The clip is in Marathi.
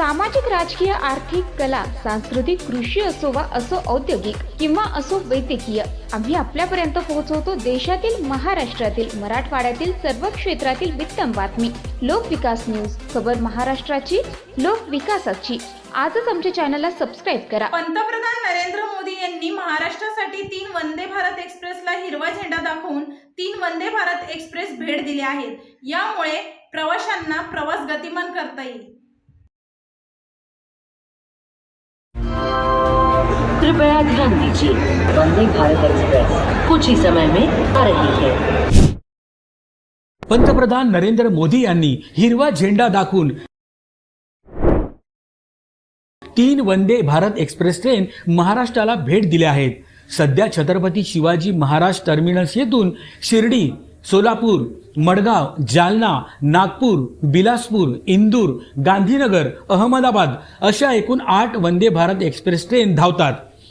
सामाजिक राजकीय आर्थिक कला सांस्कृतिक कृषी असो वा असो औद्योगिक किंवा असो वैद्यकीय आम्ही आपल्यापर्यंत पोहोचवतो देशातील महाराष्ट्रातील मराठवाड्यातील सर्व क्षेत्रातील वित्तम बातमी. लोकविकास न्यूज खबर महाराष्ट्राची लोकविकासाची आजच आमच्या चॅनलला सबस्क्राईब करा. पंतप्रधान नरेंद्र मोदी यांनी महाराष्ट्रासाठी तीन वंदे भारत एक्सप्रेसला हिरवा झेंडा दाखवून तीन वंदे भारत एक्सप्रेस भेट दिल्या आहेत. यामुळे प्रवाशांना प्रवास गतिमान करता येईल. कृपया ध्यान दीजिए। वंदे भारत एक्सप्रेस। कुछ ही समय में आ रही है। पंतप्रधान नरेंद्र मोदी यांनी हिरवा झेंडा दाखवून तीन वंदे भारत एक्सप्रेस ट्रेन महाराष्ट्राला भेट दिल्या आहेत सध्या छत्रपती शिवाजी महाराज टर्मिनस येथून शिर्डी सोलापूर मडगाव जालना नागपूर बिलासपूर इंदूर गांधीनगर अहमदाबाद अशा एकूण आठ वंदे भारत एक्सप्रेस ट्रेन धावतात.